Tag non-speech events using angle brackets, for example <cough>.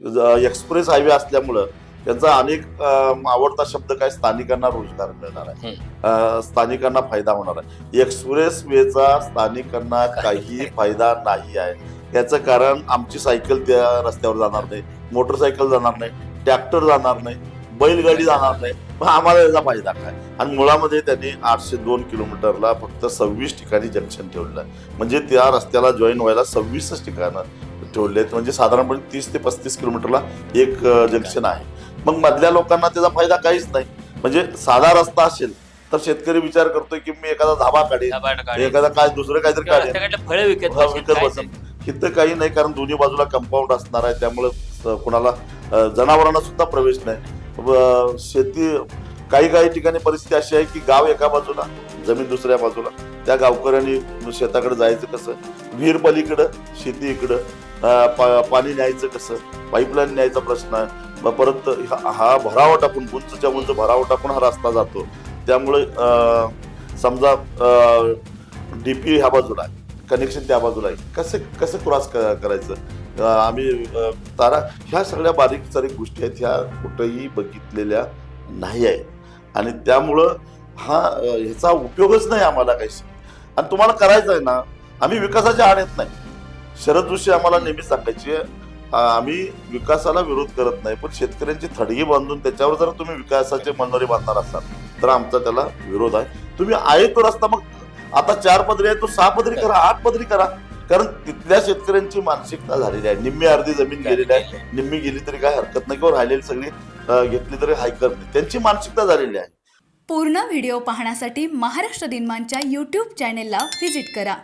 Express highway असल्यामुळं त्यांचा अनेक आवडता शब्द काय? स्थानिकांना रोजगार मिळणार आहे. स्थानिकांना फायदा होणार आहे. एक्सप्रेस वेचा स्थानिकांना काही <laughs> फायदा नाही आहे. याचं कारण आमची सायकल त्या रस्त्यावर जाणार नाही मोटरसायकल जाणार नाही ट्रॅक्टर जाणार नाही बैलगाडी जाणार नाही. मग आम्हाला याचा फायदा काय? आणि मुळामध्ये त्यांनी आठशे दोन किलोमीटरला फक्त सव्वीस ठिकाणी जंक्शन ठेवलेलं आहे. म्हणजे त्या रस्त्याला जॉईन व्हायला सव्वीसच ठिकाणं ठेवले आहेत म्हणजे साधारणपणे तीस ते पस्तीस किलोमीटरला एक जंक्शन आहे. मग मधल्या लोकांना त्याचा फायदा काहीच नाही. म्हणजे साधा रस्ता असेल तर शेतकरी विचार करतोय की मी एखादा धाबा काढेन. एखादा काय दुसरं काहीतरी काढेन. रस्त्याकडलं फळं विकत बसेल, विकत. इथं काही नाही कारण दोन्ही बाजूला कंपाऊंड असणार आहे. त्यामुळे कुणाला जनावरांना सुद्धा प्रवेश नाही. शेती काही काही ठिकाणी परिस्थिती अशी आहे की गाव एका बाजूला जमीन दुसऱ्या बाजूला. त्या गावकऱ्यांनी शेताकडे जायचं कसं? विहीर पलीकडं शेती इकडं पा- पाणी न्यायचं कसं? पाईपलाईन न्यायचा प्रश्न आहे. परत हा- हा भरावा टाकून उंचच्या उंच भरावा टाकून हा रस्ता जातो. त्यामुळे समजा डी पी ह्या बाजूला आहे कनेक्शन त्या बाजूला आहे. कसं कसं क्रॉस करायचं? आम्ही तारा ह्या सगळ्या बारीक सारीक गोष्टी आहेत ह्या कुठंही बघितलेल्या नाही आहेत. आणि त्यामुळं हा ह्याचा उपयोगच नाही आम्हाला काही आणि तुम्हाला करायचं आहे ना आम्ही विकासाच्या आड नाही. शरद जोशी आम्हाला नेहमी सांगायचे आम्ही विकासाला विरोध करत नाही पण शेतकऱ्यांची थडगी बांधून त्याच्यावर जर तुम्ही विकासाचे मनोरे बांधणार असाल तर आमचा त्याला विरोध आहे. तुम्ही आहे तो रस्ता मग आता चार पदरी आहे तो सहा पदरी करा आठ पदरी करा. कारण तिथल्या शेतकऱ्यांची मानसिकता झालेली आहे. निम्मी अर्धी जमीन गेलेली आहे. निम्मी गेली तरी काय हरकत नाही. किंवा राहिलेली सगळी घेतली तरी हायकर नाही. त्यांची मानसिकता झालेली आहे. पूर्ण व्हिडिओ पाहण्यासाठी महाराष्ट्र दिनमानच्या यूट्यूब चॅनेलला व्हिजिट करा.